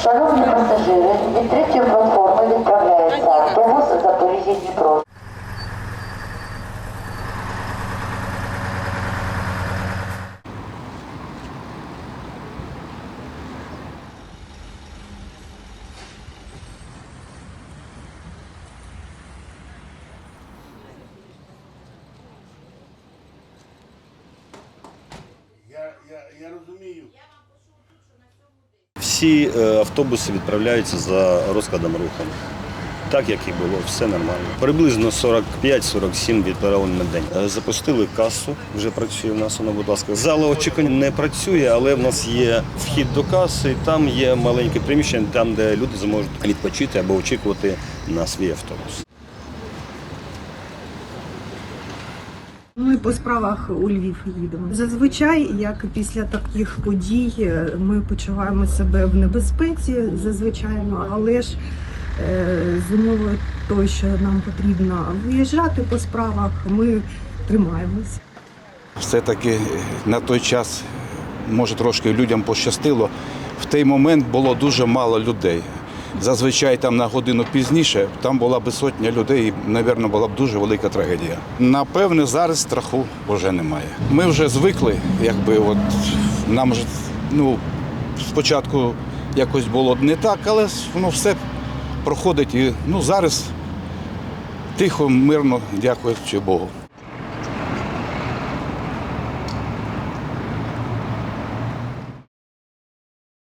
Шановні пасажири, від третьої платформи відправляється автобус Запоріжжя Дніпро. Я, я, я розумію. Всі е, автобуси відправляються за розкладом руху. Так як і було, все нормально. Приблизно 45-47 відправлень на день. Е, Запустили касу, вже працює в нас вона, будь ласка. Зала очікування не працює, але в нас є вхід до каси, і там є маленьке приміщення, там, де люди зможуть відпочити або очікувати на свій автобус. Ми по справах у Львів їдемо. Зазвичай, як після таких подій, ми почуваємо себе в небезпеці, зазвичай, але ж е, з умови того, що нам потрібно виїжджати по справах, ми тримаємось. все-таки на той час, може, трошки людям пощастило. В той момент було дуже мало людей. Зазвичай там на годину пізніше там була би сотня людей, і, мабуть, була б дуже велика трагедія. Напевне, зараз страху вже немає. Ми вже звикли, якби от нам ж ну, спочатку якось було не так, але воно все проходить і ну, зараз тихо, мирно, дякуючи Богу.